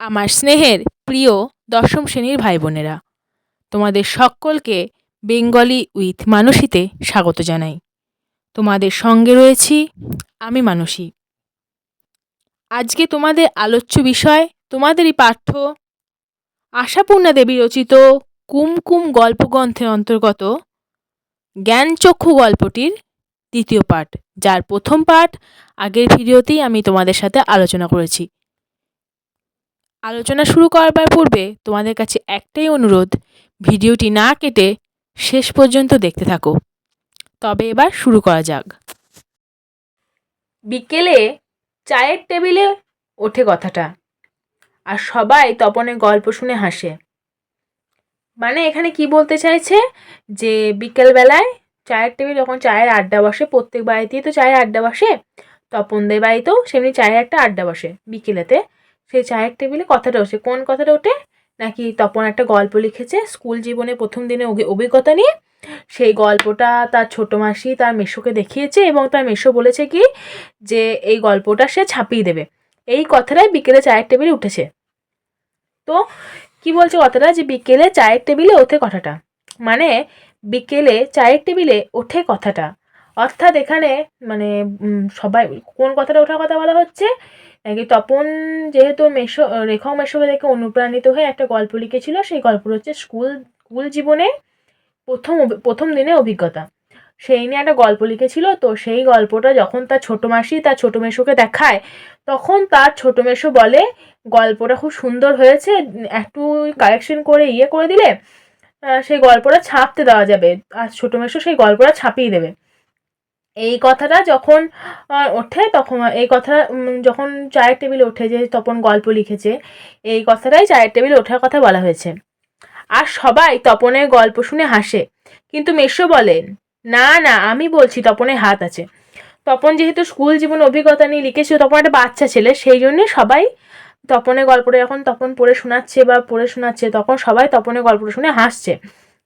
আমার স্নেহের প্রিয় দশম শ্রেণির ভাই বোনেরা তোমাদের সকলকে বেঙ্গলি উইথ মানসীতে স্বাগত জানাই। তোমাদের সঙ্গে রয়েছি আমি মানসী। আজকে তোমাদের আলোচ্য বিষয় তোমাদেরই পাঠ্য আশাপূর্ণা দেবী রচিত কুমকুম গল্পগ্রন্থের অন্তর্গত জ্ঞানচক্ষু গল্পটির দ্বিতীয় পাঠ, যার প্রথম পাঠ আগের ভিডিওতেই আমি তোমাদের সাথে আলোচনা করেছি। আলোচনা শুরু করবার পূর্বে তোমাদের কাছে একটাই অনুরোধ, ভিডিওটি না কেটে শেষ পর্যন্ত দেখতে থাকো। তবে এবার শুরু করা যাক। বিকেলে চায়ের টেবিলে ওঠে কথাটা আর সবাই তপনের গল্প শুনে হাসে। মানে এখানে কি বলতে চাইছে? যে বিকেলবেলায় চায়ের টেবিল যখন চায়ের আড্ডা বসে, প্রত্যেক বাড়িতেই তো চায়ের আড্ডা বসে, তপনদের বাড়িতেও সেমনি চায়ের একটা আড্ডা বসে বিকেলেতে। সেই চায়ের টেবিলে কথাটা ওঠে। কোন কথাটা ওঠে? নাকি তপন একটা গল্প লিখেছে স্কুল জীবনে প্রথম দিনে অভিজ্ঞতা নিয়ে? সেই গল্পটা তার ছোটো মাসি তার মেশোকে দেখিয়েছে এবং তার মেশো বলেছে কি যে এই গল্পটা সে ছাপিয়ে দেবে। এই কথাটাই বিকেলে চায়ের টেবিলে উঠেছে। তো কি বলছে কথাটা? যে বিকেলে চায়ের টেবিলে ওঠে কথাটা। মানে বিকেলে চায়ের টেবিলে ওঠে কথাটা। অর্থাৎ এখানে মানে সবাই, কোন কথাটা ওঠার কথা বলা হচ্ছে? নাকি তপন যেহেতু মেশো, রেখাও মেশোকে দেখে অনুপ্রাণিত হয়ে একটা গল্প লিখেছিল, সেই গল্পটা হচ্ছে স্কুল স্কুল জীবনে প্রথম প্রথম দিনে অভিজ্ঞতা। সেই নিয়ে একটা গল্প লিখেছিল, তো সেই গল্পটা যখন তার ছোটো মাসি তার ছোটো মেশোকে দেখায়, তখন তার ছোটো মেশো বলে, গল্পটা খুব সুন্দর হয়েছে, একটু কারেকশন করে ইয়ে করে দিলে সেই গল্পটা ছাপতে দেওয়া যাবে। আর ছোটো মেশো সেই গল্পটা ছাপিয়ে দেবে। এই কথাটা যখন ওঠে তখন, এই কথাটা যখন চায়ের টেবিলে ওঠে যে তপন গল্প লিখেছে, এই কথাটাই চায়ের টেবিলে ওঠার কথা বলা হয়েছে। আর সবাই তপনের গল্প শুনে হাসে। কিন্তু মেশো বলেন না না, আমি বলছি তপনের হাত আছে। তপন যেহেতু স্কুল জীবন অভিজ্ঞতা নিয়ে লিখেছিল তপন একটা বাচ্চা ছেলে, সেই জন্যে সবাই তপনের গল্পটা যখন তপন পড়ে শোনাচ্ছে বা পড়ে শোনাচ্ছে, তখন সবাই তপনের গল্পটা শুনে হাসছে।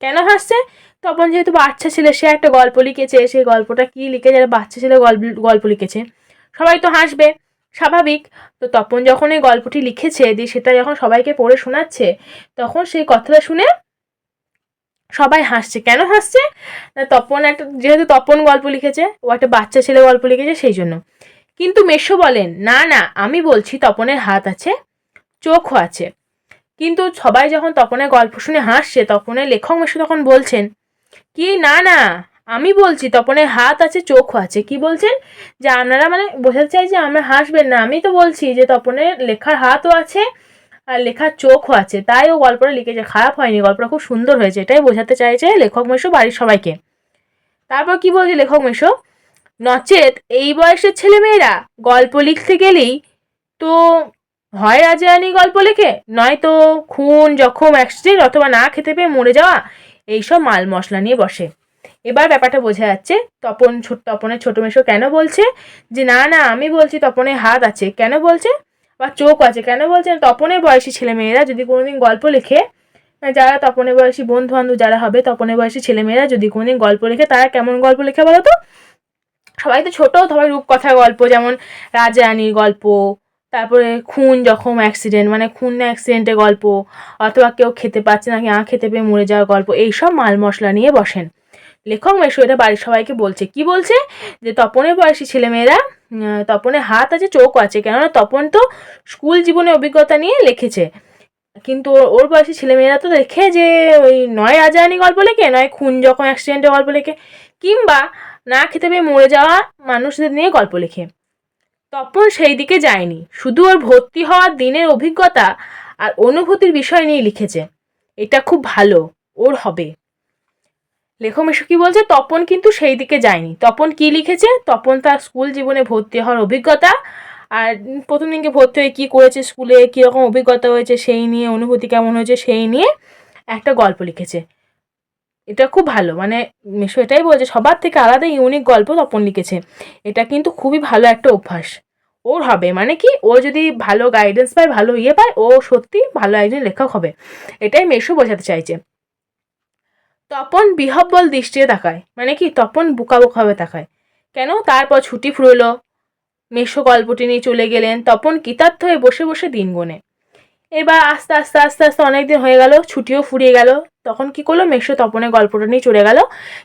কেন হাসছে? তপন যেহেতু বাচ্চা ছেলে, সে একটা গল্প লিখেছে সেই গল্পটা কী লিখেছে যারা বাচ্চা ছেলে গল্প গল্প লিখেছে। সবাই তো হাসবে, স্বাভাবিক। তো তপন যখন এই গল্পটি লিখেছে, দিয়ে সেটা যখন সবাইকে পড়ে শোনাচ্ছে, তখন সেই কথাটা শুনে সবাই হাসছে। কেন হাসছে? না, তপন একটা, যেহেতু তপন গল্প লিখেছে, ও একটা বাচ্চা ছেলে গল্প লিখেছে সেই জন্য। কিন্তু মেশো বলেন, না না, আমি বলছি তপনের হাত আছে, চোখও আছে। কিন্তু সবাই যখন তপনের গল্প শুনে হাসছে তপনের লেখক মেশো তখন বলছেন, কি? না না, আমি বলছি তপনের হাত আছে, চোখও আছে। কি বলছেন? যে আপনারা মানে বোঝাতে চাই যে আমরা হাসবেন না, আমি তো বলছি যে তপনের লেখার হাতও আছে আর লেখার চোখও আছে। তাই ও গল্পটা লিখেছে, খারাপ হয়নি, গল্পটা খুব সুন্দর হয়েছে, এটাই বোঝাতে চাইছে লেখক মেশো বাড়ির সবাইকে। তারপর কি বলছে লেখক মেশো নচেত এই বয়সের ছেলেমেয়েরা গল্প লিখতে গেলেই তো হয় রাজারানি গল্প লেখে? নয়তো খুন, জখম অ্যাক্সিডেন্ট অথবা না খেতে পেয়ে মরে যাওয়া, এইসব মাল মশলা নিয়ে বসে। এবার ব্যাপারটা বোঝা যাচ্ছে, তপন ছোট তপনের ছোটো মেশো কেন বলছে? যে না না, আমি বলছি তপনের হাত আছে। কেন বলছে? বা চোখ আছে। কেন বলছে? তপনের বয়সী ছেলেমেয়েরা যদি কোনোদিন গল্প লেখে, যারা তপনের বয়সী বন্ধু বান্ধব যারা হবে, তপনের বয়সী ছেলেমেয়েরা যদি কোনোদিন গল্প লেখে, তারা কেমন গল্প লেখে বলো তো সবাই তো ছোটো, সবাই রূপকথার গল্প, যেমন রাজারানীর গল্প তারপরে খুন জখম অ্যাক্সিডেন্ট মানে খুন অ্যাক্সিডেন্টের গল্প, অথবা কেউ খেতে পাচ্ছে না না খেতে পেয়ে মরে যাওয়ার গল্প, এইসব মাল মশলা নিয়ে বসেন। লেখক মেশো, এটা বাড়ির সবাইকে বলছে। কি বলছে? যে তপনের বয়সী ছেলেমেয়েরা তপনের হাত আছে, চোখ আছে, কেননা তপন তো স্কুল জীবনে অভিজ্ঞতা নিয়ে লিখেছে। কিন্তু ওর বয়সী ছেলেমেয়েরা তো দেখে যে ওই নয় রাজারানি গল্প লেখে, নয় খুন যখন অ্যাক্সিডেন্টের গল্প লেখে, কিংবা না খেতে পেয়ে মরে যাওয়া মানুষদের নিয়ে গল্প লেখে। তপন সেই দিকে যায়নি। শুধু ওর ভর্তি হওয়ার দিনের অভিজ্ঞতা আর অনুভূতির বিষয় নিয়ে লিখেছে। এটা খুব ভালো, ওর হবে। লেখক মেশো কী বলছে? তপন কিন্তু সেই দিকে যায়নি। তপন কি লিখেছে? তপন তার স্কুল জীবনে ভর্তি হওয়ার অভিজ্ঞতা আর প্রথম দিনকে ভর্তি হয়ে কী করেছে স্কুলে, কীরকম অভিজ্ঞতা হয়েছে সেই নিয়ে, অনুভূতি কেমন হয়েছে সেই নিয়ে একটা গল্প লিখেছে। এটা খুব ভালো মানে মেশো এটাই বলছে, সবার থেকে আলাদা ইউনিক গল্প তপন লিখেছে। এটা কিন্তু খুবই ভালো একটা অভ্যাস। ওর হবে। মানে কি, ও যদি ভালো গাইডেন্স পায়, ভালো ইয়ে পায়, ও সত্যি ভালো একজন লেখক হবে। এটাই মেশো বোঝাতে চাইছে। তপন বিহব্বল দৃষ্টিতে তাকায়। মানে কি, তপন বোকা বোকাভাবে তাকায়। কেন? তারপর ছুটি ফুরলো। মেশো গল্পটি নিয়ে চলে গেলেন। তপন কৃতার্থ হয়ে বসে বসে দিন গোনে এবার আস্তে আস্তে আস্তে আস্তে অনেক দিন হয়ে গেল, ছুটিও ফুরিয়ে গেল। তখন কি করল? মেশো তপনের গল্পটা নিয়ে চলে গেল।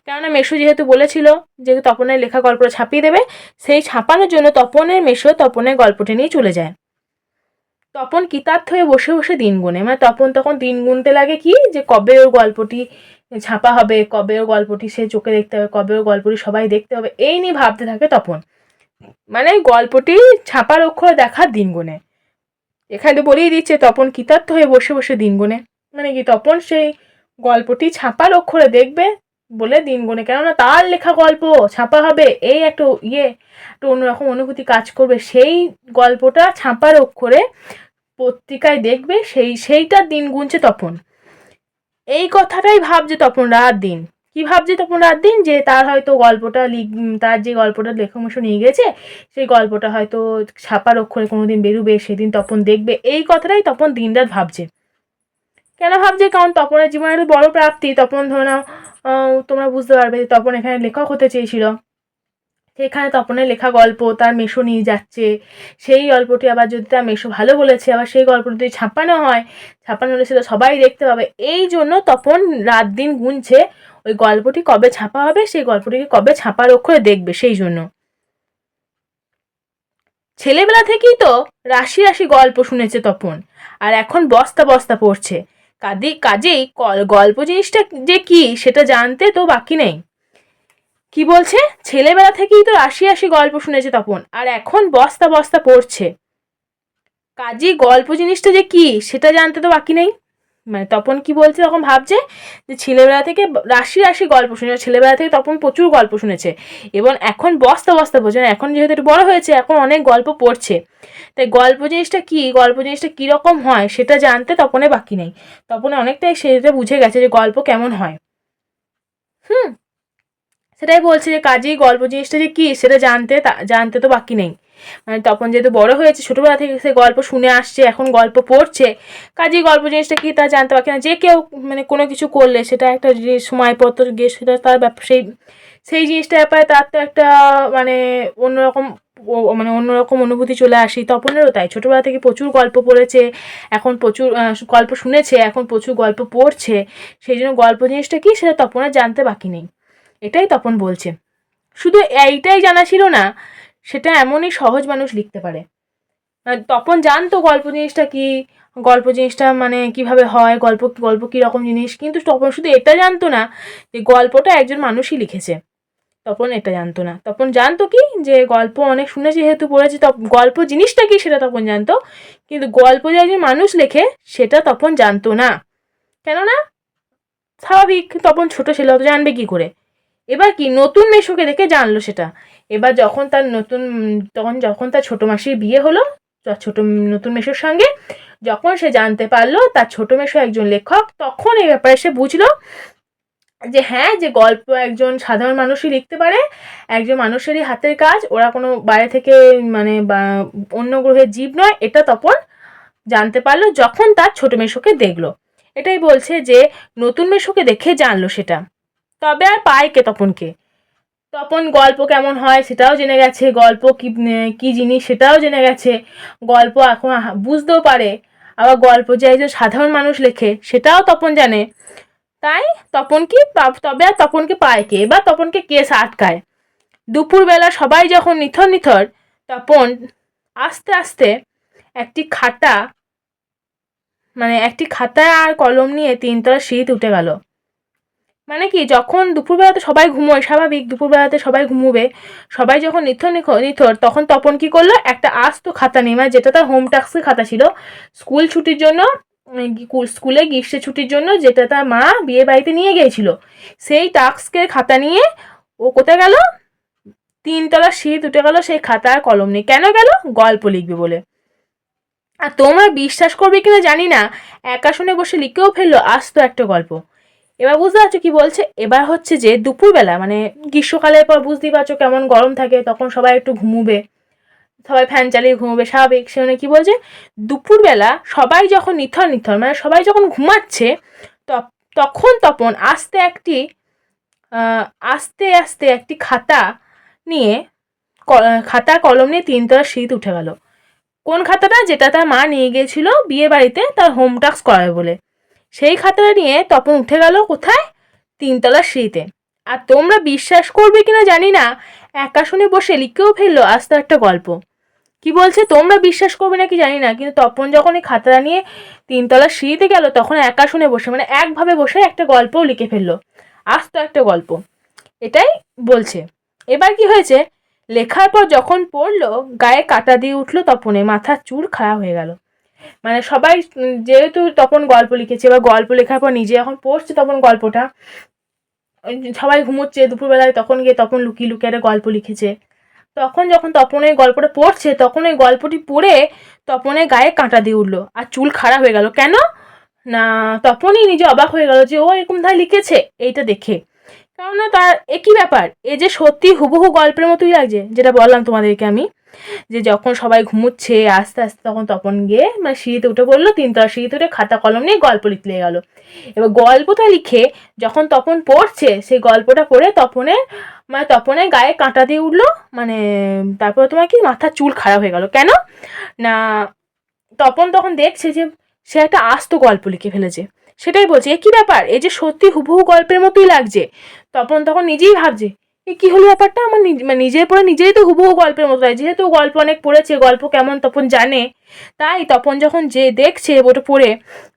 কেননা মেশো যেহেতু বলেছিল যে তপনের লেখা গল্পটা ছাপিয়ে দেবে, সেই ছাপানোর জন্য তপনের, মেশো তপনের গল্পটা নিয়ে চলে যায়। তপন কিতার্থ হয়ে বসে বসে দিন গুনে। মানে তপন তখন দিন গুনতে লাগে কি? যে কবে ওর গল্পটি ছাপা হবে, কবে ওর গল্পটি সে চোখে দেখতে হবে, কবে ওর গল্পটি সবাই দেখতে হবে, এই নিয়ে ভাবতে থাকে তপন। মানে গল্পটি ছাপার অক্ষর দেখার দিন গুনে। এখানে তো বলেই দিচ্ছে, তপন কৃতার্থ হয়ে বসে বসে দিন গুনে মানে কি, তপন সেই গল্পটি ছাপার অক্ষরে দেখবে বলে দিন গুনে কেননা তার লেখা গল্প ছাপা হবে, এই একটা ইয়ে একটা অন্যরকম অনুভূতি কাজ করবে। সেই গল্পটা ছাপার অক্ষরে পত্রিকায় দেখবে, সেই সেইটার দিন গুনছে তপন। এই কথাটাই ভাবছে তপন রাত দিন। কি ভাবছে তপন রাত দিন যে তার হয়তো গল্পটা লিখ তার যে গল্পটা লেখক নিয়ে গেছে, সেই গল্পটা হয়তো ছাপার অক্ষরে কোনো দিন বেরোবে, সেদিন তপন দেখবে। এই কথাটাই তপন দিন রাত ভাবছে। কেন ভাবছে? কারণ তপনের জীবনে একটা বড় প্রাপ্তি। তপন ধরে নাও তোমরা বুঝতে পারবে যে তপন এখানে লেখক হতে চেয়েছিল। সেখানে তপনের লেখা গল্প, তার মেশো নিয়ে যাচ্ছে। সেই গল্পটি আবার যদি তার মেশো ভালো বলেছে, আবার সেই গল্পটি যদি ছাপানো হয়, ছাপানো হলে সেটা সবাই দেখতে পাবে। এই জন্য তপন রাত দিন গুনছে। ওই গল্পটি কবে ছাপা হবে, সেই গল্পটিকে কবে ছাপার অক্ষরে দেখবে, সেই জন্য। ছেলেবেলা থেকেই তো রাশি রাশি গল্প শুনেছে তপন, আর এখন বস্তা বস্তা পড়ছে। কাদি, কাজেই গল্প জিনিসটা যে কি, সেটা জানতে তো বাকি নেই। কি বলছে? ছেলেবেলা থেকেই তো রাশি রাশি গল্প শুনেছে তপন, আর এখন বস্তা বস্তা পড়ছে। কাজী গল্প জিনিসটা যে কি, সেটা জানতে তো বাকি নেই। মানে তপন কি বলছে তখন ভাবছে যে ছেলেবেলা থেকে রাশি রাশি গল্প শুনেছে, ছেলেবেলা থেকে তপন প্রচুর গল্প শুনেছে এবং এখন বস্তা বস্তা পড়ছে মানে এখন যেহেতু একটু বড় হয়েছে, এখন অনেক গল্প পড়ছে। তাই গল্প জিনিসটা কি, গল্প জিনিসটা কীরকম হয় সেটা জানতে তপনে বাকি নেই। তপনে অনেকটাই সেটা বুঝে গেছে যে গল্প কেমন হয়। হুম, সেটাই বলছে যে কাজেই গল্প জিনিসটা যে কী সেটা জানতে জানতে তো বাকি নেই। মানে তখন যেহেতু বড় হয়েছে, ছোটোবেলা থেকে সে গল্প শুনে আসছে, এখন গল্প পড়ছে। কাজেই গল্প জিনিসটা কী তা জানতে পারছে না। যে কেউ মানে কোনো কিছু করলে সেটা একটা সময়পত্র গিয়ে সেটা তার ব্যাপার সেই সেই জিনিসটা ব্যাপারে তার তো একটা মানে অন্যরকম মানে অন্যরকম অনুভূতি চলে আসি। তপনেরও তাই। ছোটোবেলা থেকে প্রচুর গল্প পড়েছে, এখন প্রচুর গল্প শুনেছে, এখন প্রচুর গল্প পড়ছে। সেই জন্য গল্প জিনিসটা কী সেটা তপনের জানতে বাকি নেই। এটাই তপন বলছে। শুধু এইটাই জানা ছিল না সেটা এমনই সহজ মানুষ লিখতে পারে। তপন জানতো গল্প জিনিসটা কি, গল্প জিনিসটা মানে কীভাবে হয়, গল্প গল্প কীরকম জিনিস, কিন্তু তপন শুধু এটা জানতো না যে গল্পটা একজন মানুষই লিখেছে। তপন এটা জানতো না। তপন জানতো কি যে গল্প অনেক শুনেছে যেহেতু পড়েছে গল্প জিনিসটা কি সেটা তপন জানতো, কিন্তু গল্প যে একজন মানুষ লেখে সেটা তপন জানতো না। কেননা? স্বাভাবিক, তপন ছোটো ছেলে অত জানবে কী করে? এবার কি নতুন মেশোকে দেখে জানলো সেটা। এবার যখন তার নতুন, তখন যখন তার ছোটো মাসির বিয়ে হলো ছোটো নতুন মেশোর সঙ্গে, যখন সে জানতে পারল তার ছোটো মেশো একজন লেখক, তখন এই ব্যাপারে সে বুঝলো যে হ্যাঁ যে গল্প একজন সাধারণ মানুষই লিখতে পারে, একজন মানুষেরই হাতের কাজ, ওরা কোনো বাইরে থেকে মানে অন্য গ্রহের জীব নয়, এটা তখন জানতে পারল যখন তার ছোটো মেশোকে দেখল। এটাই বলছে যে নতুন মেশোকে দেখে জানলো সেটা। তবে আর পায় কে তপনকে? তপন গল্প কেমন হয় সেটাও জেনে গেছে, গল্প কী কী জিনিস সেটাও জেনে গেছে, গল্প এখন বুঝতেও পারে। আবার গল্প যে একজন সাধারণ মানুষ লেখে সেটাও তপন জানে। তাই তপন কি তবে আর তপনকে পায় কে? বা তপনকে কেস আটকায়? দুপুরবেলা সবাই যখন নিথর নিথর, তপন আস্তে আস্তে একটি খাতা মানে একটি খাতা আর কলম নিয়ে তিনতলা শীত উঠে গেল। মানে কি, যখন দুপুরবেলাতে সবাই ঘুমোয়, স্বাভাবিক দুপুরবেলাতে সবাই ঘুমোবে, সবাই যখন নিথর নিথর, তখন তপন কি করল? একটা আস্ত খাতা নিয়ে মানে যেটা তার হোম টাস্কের খাতা ছিল স্কুল ছুটির জন্য স্কুলে গ্রীষ্মের ছুটির জন্য যেটা তার মা বিয়ে বাড়িতে নিয়ে গিয়েছিল, সেই টাস্কের খাতা নিয়ে ও কোথায় গেল? তিনতলা শীত উঠে গেল সেই খাতা আর কলম নিয়ে। কেন গেল? গল্প লিখবে বলে। আর তোমরা বিশ্বাস করবে কিনা জানি না। একা শুনে বসে লিখেও ফেলল আস্ত একটা গল্প। এবার বুঝতে পারছ কি বলছে? এবার হচ্ছে যে দুপুরবেলা মানে গ্রীষ্মকালের পর বুঝতেই পারছ কেমন গরম থাকে, তখন সবাই একটু ঘুমোবে। সবাই ফ্যান চালিয়ে ঘুমোবে, স্বাভাবিক। সেখানে কী বলছে? দুপুরবেলা সবাই যখন নিথর নিথর মানে সবাই যখন ঘুমাচ্ছে তখন তপন আস্তে একটি আস্তে আস্তে একটি খাতা নিয়ে খাতা কলম নিয়ে তিনতলা শীত উঠে গেল। কোন খাতাটা? যেটা তার মা নিয়ে গিয়েছিল বিয়ে বাড়িতে তার হোম টাস্ক করাবে বলে। সেই খাতাটা নিয়ে তপন উঠে গেল কোথায়? তিনতলার সিঁড়িতে। আর তোমরা বিশ্বাস করবে কিনা জানি না, একা শুনে বসে লিখেও ফেলল আস্তে একটা গল্প। কি বলছে তোমরা বিশ্বাস করবে নাকি জানি না, কিন্তু তপন যখন এই খাতাটা নিয়ে তিনতলার সিঁড়িতে গেল, তখন একা শুনে বসে মানে একভাবে বসে একটা গল্পও লিখে ফেলল। আস্ত একটা গল্প। এটাই বলছে। এবার কি হয়েছে? লেখার পর যখন পড়ল, গায়ে কাটা দিয়ে উঠল তপনে মাথার চুল খাড়া হয়ে গেল। মানে সবাই যেহেতু তপন গল্প লিখেছে, এবার গল্প লেখার পর নিজে যখন পড়ছে তখন গল্পটা। সবাই ঘুমোচ্ছে, দুপুরবেলায় তখন গিয়ে তপন লুকিয়ে লুকিয়ে একটা গল্প লিখেছে। তখন যখন তপন এই গল্পটা পড়ছে, তখন ওই গল্পটি পড়ে তপনের গায়ে কাঁটা দিয়ে উঠল, আর চুল খারাপ হয়ে গেল। কেন? না, তপনই নিজে অবাক হয়ে গেল যে ও এরকম ধারে লিখেছে, এইটা দেখে। কেননা তার একই ব্যাপার, এ যে সত্যি হুবহু গল্পের মতোই লাগছে, যেটা বললাম তোমাদেরকে আমি। যে যখন সবাই ঘুমোচ্ছে আস্তে আস্তে তখন তপন গিয়ে মানে সিঁড়িতে উঠে বলল তিনতলা সিঁড়িতে উঠে খাতা কলম নিয়ে গল্প লিখতে গেলো। এবার গল্পটা লিখে যখন তপন পড়ছে, সেই গল্পটা পড়ে তপনের মানে তপনের গায়ে কাঁটা দিয়ে উঠল মানে তারপর তোমার কি মাথার চুল খারাপ হয়ে গেল। কেন? না, তপন তখন দেখছে যে সে একটা আস্ত গল্প লিখে ফেলেছে। সেটাই বলছে, এ কী ব্যাপার? এই যে সত্যি হুবহু গল্পের মতোই লাগছে। তপন তখন নিজেই ভাবছে এ কী হলো ব্যাপারটা? আমার মানে নিজের পড়ে নিজেই তো হুবহু গল্পের মতো হয়। যেহেতু গল্প অনেক পড়েছে, গল্প কেমন তপন জানে, তাই তপন যখন যে দেখছে ওটা পড়ে,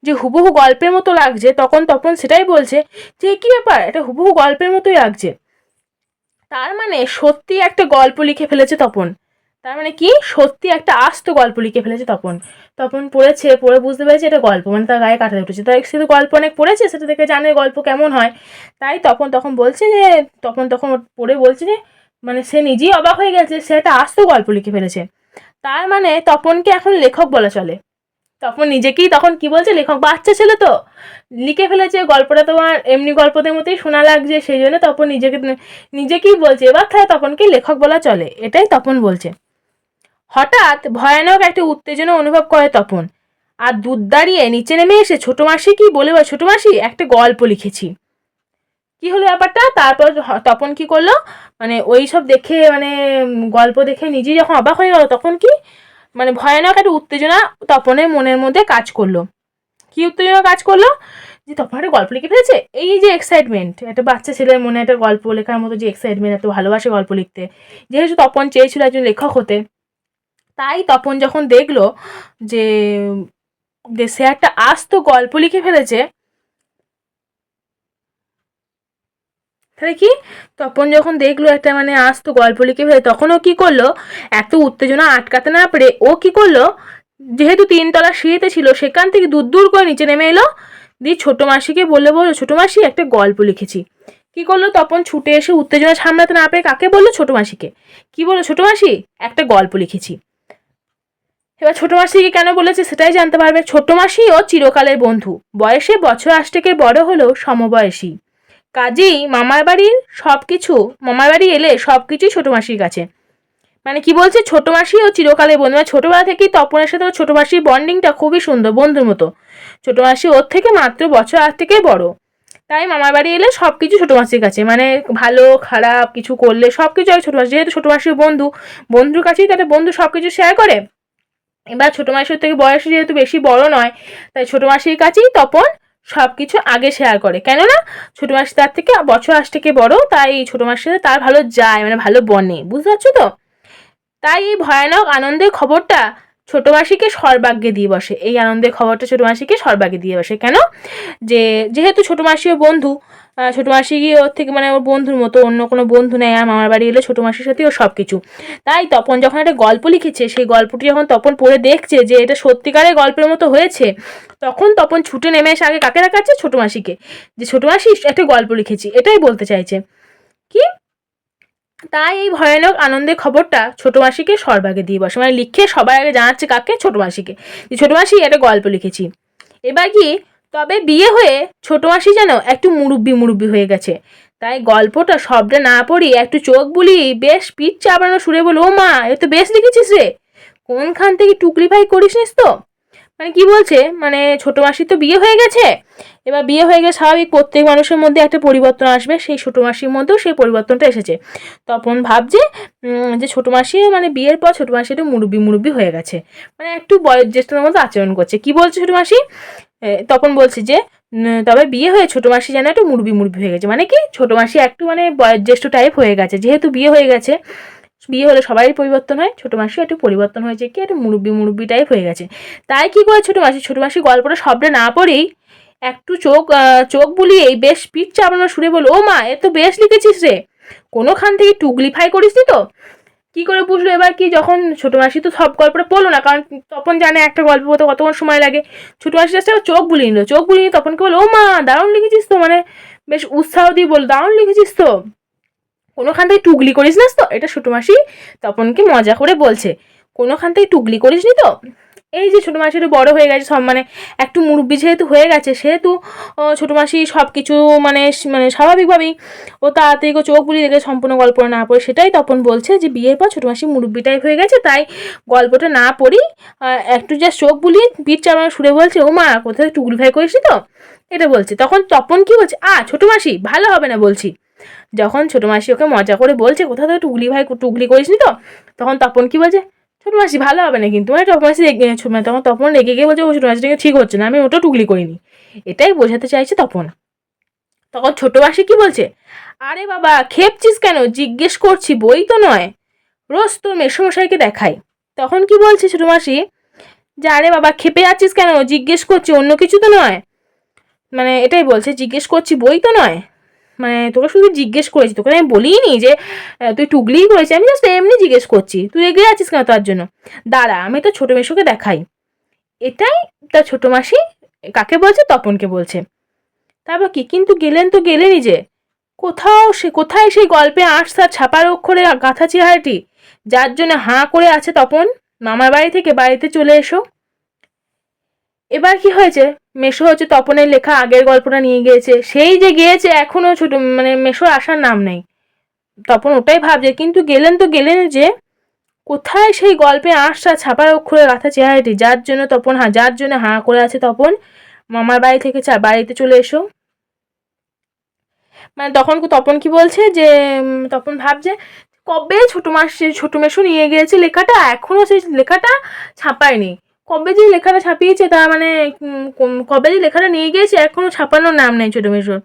যে হুবহু গল্পের মতো লাগছে, তখন তপন সেটাই বলছে যে কি ব্যাপার? এটা হুবহু গল্পের মতোই লাগছে। তার মানে সত্যি একটা গল্প লিখে ফেলেছে তপন। তার মানে কি? সত্যি একটা আস্ত গল্প লিখে ফেলেছে তপন। তপন পড়েছে, পড়ে বুঝতে পেরেছে এটা গল্প মানে তার গায়ে কাটাতে উঠেছে। তাই সে তো গল্প অনেক পড়েছে সেটা থেকে জানে গল্প কেমন হয়। তাই তপন তখন বলছে যে, তপন তখন পড়ে বলছে যে মানে সে নিজেই অবাক হয়ে গেছে সে একটা আস্ত গল্প লিখে ফেলেছে। তার মানে তপনকে এখন লেখক বলা চলে। তখন নিজেকেই তখন কি বলছে? লেখক বাচ্চা ছেলে তো। লিখে ফেলেছে, গল্পটা তোমার এমনি গল্পদের মতোই শোনা লাগছে, সেই জন্য তপন নিজেকে, নিজেকেই বলছে। এবার তাহলে তপনকে লেখক বলা চলে, এটাই তপন বলছে। হঠাৎ ভয়ানক একটা উত্তেজনা অনুভব করে তপন। আর দুধ দাঁড়িয়ে নিচে নেমে এসে ছোট মাসি কি বলে বলে, ছোট মাসি একটা গল্প লিখেছি। কি হলো ব্যাপারটা? তারপর তপন কি করল? মানে ওই সব দেখে মানে গল্প দেখে নিজেই যখন অবাক হয়ে গেল তখন কি মানে ভয়ানক একটা উত্তেজনা তপনের মনের মধ্যে কাজ করল। কি উত্তেজনা কাজ করল? যে তপন একটা গল্প লিখে ফেলেছে? এই যে এক্সাইটমেন্ট একটা বাচ্চা ছেলের মনে একটা গল্প লেখার মতো যে এক্সাইটমেন্ট এত ভালোবাসে গল্প লিখতে। যেহেতু তপন চেয়েছিল একজন লেখক হতে তাই তপন যখন দেখল যে সে একটা আস্ত গল্প লিখে ফেলেছে, তাহলে কি? তপন যখন দেখল একটা মানে আস্ত গল্প লিখে ফেলে, তখন ও কি করল? এত উত্তেজনা আটকাতে না পেরে ও কি করল? যেহেতু তিনতলা সিঁড়িতে ছিল, সেখান থেকে দূর দূর করে নিচে নেমে এলো। দিয়ে ছোটো মাসিকে বললে, বলল, ছোটো মাসি, একটা গল্প লিখেছি। কি করল তপন? ছুটে এসে উত্তেজনা সামলাতে না পেরে কাকে বলল? ছোটো মাসিকে। কি বলল? ছোটো মাসি, একটা গল্প লিখেছি। এবার ছোট মাসিকে কেন বলেছে সেটাই জানতে পারবে। ছোট মাসি ও চিরকালের বন্ধু। বয়সে বছর আষ্টেকের বড় হলেও সমবয়সী। কাজেই মামার বাড়ির সব কিছু মামার বাড়ি এলে সব কিছুই ছোট মাসির কাছে। মানে কি বলছে? ছোট মাসি ও চিরকালের বন্ধু। মানে ছোটবেলা থেকেই তপনের সাথে ওর ছোট মাসির বন্ডিংটা খুবই সুন্দর, বন্ধুর মতো। ছোট মাসি ওর থেকে মাত্র বছর আগ থেকে বড়। তাই মামার বাড়ি এলে সব কিছু ছোটো মাসির কাছে। মানে ভালো, খারাপ কিছু করলে সব কিছু ছোটো মাসি। যেহেতু ছোটো মাসির বন্ধু, বন্ধুর কাছেই তাহলে বন্ধু সব কিছু শেয়ার করে এবার ছোটো মাসির থেকে বয়স যেহেতু বেশি বড় নয়, তাই ছোটো মাসির কাছেই তপন সব কিছু আগে শেয়ার করে। কেননা ছোটো মাসি তার থেকে বছর আশ থেকে বড়, তাই ছোটো মাসির তার ভালো যায় মানে ভালো বনে, বুঝতে পারছ তো? তাই এই ভয়ানক আনন্দের খবরটা ছোটো মাসিকে সর্বাগ্যে দিয়ে বসে। এই আনন্দের খবরটা ছোটো মাসিকে সর্বাগ্যে দিয়ে বসে। কেন? যে, যেহেতু ছোটো মাসিও বন্ধু ছোটো মাসি গিয়ে ওর থেকে মানে ওর বন্ধুর মতো, অন্য কোনো বন্ধু নেই, আর মামার বাড়ি এলে ছোটো মাসির সাথে সাথেও সব কিছু তাই তপন যখন একটা গল্প লিখেছে, সেই গল্পটি যখন তপন পড়ে দেখছে যে এটা সত্যিকারের গল্পের মতো হয়েছে, তখন তপন ছুটে নেমে এসে আগে কাকে দেখাচ্ছে? ছোটো মাসিকে। যে ছোটো মাসি একটা গল্প লিখেছি, এটাই বলতে চাইছে। কি? তাই এই ভয়ানক আনন্দের খবরটা ছোটো মাসিকে সর্বাগে দিয়ে বসে। মানে লিখে সবার আগে জানাচ্ছে কাকে? ছোটো মাসিকে। যে ছোটো মাসি একটা গল্প লিখেছি। এবার কি তবে বিয়ে হয়ে ছোটো মাসি যেন একটু মুরব্বি মুরব্বি হয়ে গেছে। তাই গল্পটা শব্দে না পড়ি একটু চোখ বুলি বেশ পিঠ চাপড়ানো সুরে বলো ও মা, এ তো বেশ লিখেছিস রে। কোনখান থেকে টুকলি ভাই করিস নিস তো? মানে কি বলছে? মানে ছোটো মাসির তো বিয়ে হয়ে গেছে। এবার বিয়ে হয়ে গেলে স্বাভাবিক প্রত্যেক মানুষের মধ্যে একটা পরিবর্তন আসবে, সেই ছোটো মাসির মধ্যেও সেই পরিবর্তনটা এসেছে। তপন ভাবছে যে ছোটো মাসি মানে বিয়ের পর ছোটো মাসি একটু মুরব্বি মুরব্বি হয়ে গেছে। মানে একটু বয়োজ্যেষ্ঠদের মতো আচরণ করছে। কি বলছে ছোটো মাসি? তপন বলছে যে তবে বিয়ে হয়ে ছোটো মাসি যেন একটু মুরবি মুরব্বি হয়ে গেছে। মানে কি? ছোটো মাসি একটু মানে বয়োজ্যেষ্ঠ টাইপ হয়ে গেছে। যেহেতু বিয়ে হয়ে গেছে, বিয়ে হলে সবারই পরিবর্তন হয়। ছোটো মাসি একটু পরিবর্তন হয়েছে কি? একটু মুরব্বি মুরব্বি টাইপ হয়ে গেছে। তাই কি করে ছোটো মাসি? ছোটো মাসি গল্পটা শব্দে না পড়েই একটু চোখ চোখ বুলিয়েই বেশ পিঠ চাপানো সুরে বলল, ও মা, এ তো বেশ লিখেছিস রে। কোনোখান থেকে টুগলিফাই করিস তো? কি করে বুঝলো? এবার কি যখন ছোটো মাসি তো সব গল্পটা পড়ল না, কারণ তপন জানে একটা গল্প বলতে কতক্ষণ সময় লাগে। ছোটো মাসি জাস্ট চোখ বুলিয়ে নিল। চোখ বুলিয়ে তপনকে বলল, ও মা, দারুণ লিখেছিস তো। মানে বেশ উৎসাহ দিয়ে বলো দারুণ লিখেছিস তো। কোনোখান থেকে টুগলি করিস না তো? এটা ছোটো মাসি তপনকে মজা করে বলছে। কোনোখান থেকে টুগলি করিস নি তো? এই যে ছোটো মাসি একটু বড়ো হয়ে গেছে, সব মানে একটু মুরব্বি যেহেতু হয়ে গেছে, সেহেতু ছোটো মাসি সব কিছু মানে মানে স্বাভাবিকভাবেই ও তাড়াতাড়ি চোখ বুলিয়ে দেখে সম্পূর্ণ গল্প না পড়ে, সেটাই তপন বলছে যে বিয়ের পর ছোটো মাসি মুরব্বি টাইপ হয়ে গেছে, তাই গল্পটা না পড়ি একটু যা চোখ বুলিয়ে পিঠ চালানো সুরে বলছে, ও মা, কোথায় টুগলি ভাই করিস তো? এটা বলছে। তখন তপন কি বলছে, আ, ছোটো মাসি, ভালো হবে না, বলছি। যখন ছোটো মাসি ওকে মজা করে বলছে কোথাও থেকে টুগলি ভাই টুগলি করিস নি তো? তখন তপন কি বলছে ছোটো মাসি ভালো হবে না কিন্তু। মানে টপ মাসি মানে তখন তপন রেগে গিয়ে বলছে, ও, ছোটো মাসিটাকে ঠিক হচ্ছে না। আমি ওটা টুগলি করিনি। এটাই বোঝাতে চাইছে তপন। তখন ছোটো মাসি কি বলছে? আরে বাবা, খেপছিস কেন? জিজ্ঞেস করছি, বই তো নয়। রোজ তোর মেসমশাইকে দেখাই। তখন কি বলছে ছোটো মাসি? যে, আরে বাবা, খেপে যাচ্ছিস কেন? জিজ্ঞেস করছি, অন্য কিছু তো নয়। মানে এটাই বলছে, জিজ্ঞেস করছি, বই তো নয়? মানে তোকে শুধু জিজ্ঞেস করেছি, তোকে আমি বলিনি যে তুই টুগলিই করেছি আমি জাস্ট এমনি জিজ্ঞেস করছি। তুই রেগে আছিস কেন তার জন্য? দাঁড়া, আমি তো ছোটো মেশোকে দেখাই। এটাই তার ছোটো মাসি কাকে বলছে? তপনকে বলছে। তারপর কি? কিন্তু গেলেন তো গেলেনই যে। কোথাও সে, কোথায় সেই গল্পে আর্টস আর ছাপার অক্ষরে গাঁথা চেহারাটি? যার জন্য হাঁ করে আছে তপন। মামার বাড়ি থেকে বাড়িতে চলে এসো। এবার কি হয়েছে? মেশো হচ্ছে তপনের লেখা আগের গল্পটা নিয়ে গিয়েছে। সেই যে গিয়েছে, এখনও ছোট মানে মেশোর আসার নাম নেই। তপন ওটাই ভাবছে, কিন্তু গেলেন তো গেলেন যে, কোথায় সেই গল্পে আঁশটা ছাপার অক্ষরে গাঁথা চেহারাটি? যার জন্য তপন হা যার জন্য হাঁ করে আছে তপন। মামার বাড়ি থেকে চা- বাড়িতে চলে এসো। মানে তখন তপন কি বলছে যে তপন ভাবছে, কবে ছোট মাস ছোট মেশো নিয়ে গিয়েছে লেখাটা? এখনও সেই লেখাটা ছাপায়নি। কবে যে লেখাটা ছাপিয়েছে তা মানে কবে যে লেখাটা নিয়ে গিয়েছে এখনও ছাপানোর নাম নেই ছোটো মেশোর।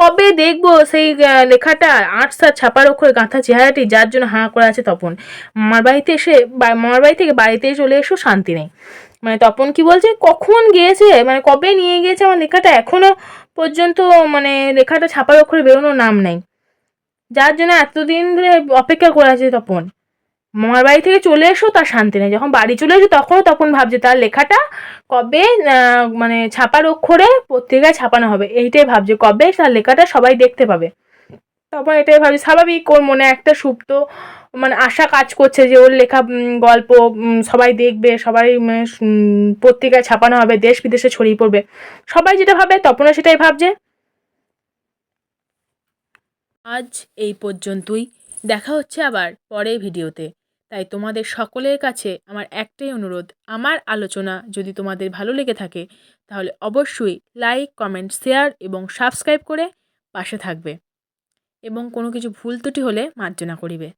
কবে দেখব সেই লেখাটা আর্টস আর ছাপার অক্ষরে গাঁথা চেহারাটি, যার জন্য হাঁ করা আছে তপন। মামার বাড়িতে এসে মামার বাড়ি থেকে বাড়িতে চলে এসো, শান্তি নেই। মানে তপন কি বলছে, কখন গিয়েছে মানে কবে নিয়ে গিয়েছে আমার লেখাটা এখনও পর্যন্ত মানে লেখাটা ছাপার অক্ষরে বেরোনোর নাম নেই। যার জন্য এতদিন ধরে অপেক্ষা করে আছে তপন। মামার বাড়ি থেকে চলে এসো, তার শান্তি নেই। যখন বাড়ি চলে এসো, তখনও তখন ভাবছে, তার লেখাটা কবে মানে ছাপার অক্ষরে পত্রিকায় ছাপানো হবে? এইটাই ভাবছে, কবে তার লেখাটা সবাই দেখতে পাবে। তখন এটাই ভাবছি, স্বাভাবিক ওর মনে একটা সুপ্ত মানে আশা কাজ করছে যে ওর লেখা গল্প সবাই দেখবে, সবাই পত্রিকায় ছাপানো হবে, দেশ বিদেশে ছড়িয়ে পড়বে। সবাই যেটা ভাবে তপনও সেটাই ভাবছে। আজ এই পর্যন্তই। দেখা হচ্ছে আবার পরের ভিডিওতে। তাই তোমাদের সকলের কাছে আমার একটাই অনুরোধ, আমার আলোচনা যদি তোমাদের ভালো লেগে থাকে, তাহলে অবশ্যই লাইক কমেন্ট শেয়ার এবং সাবস্ক্রাইব করে পাশে থাকবে। এবং কোনো কিছু ভুল ত্রুটি হলে মার্জনা করিবে।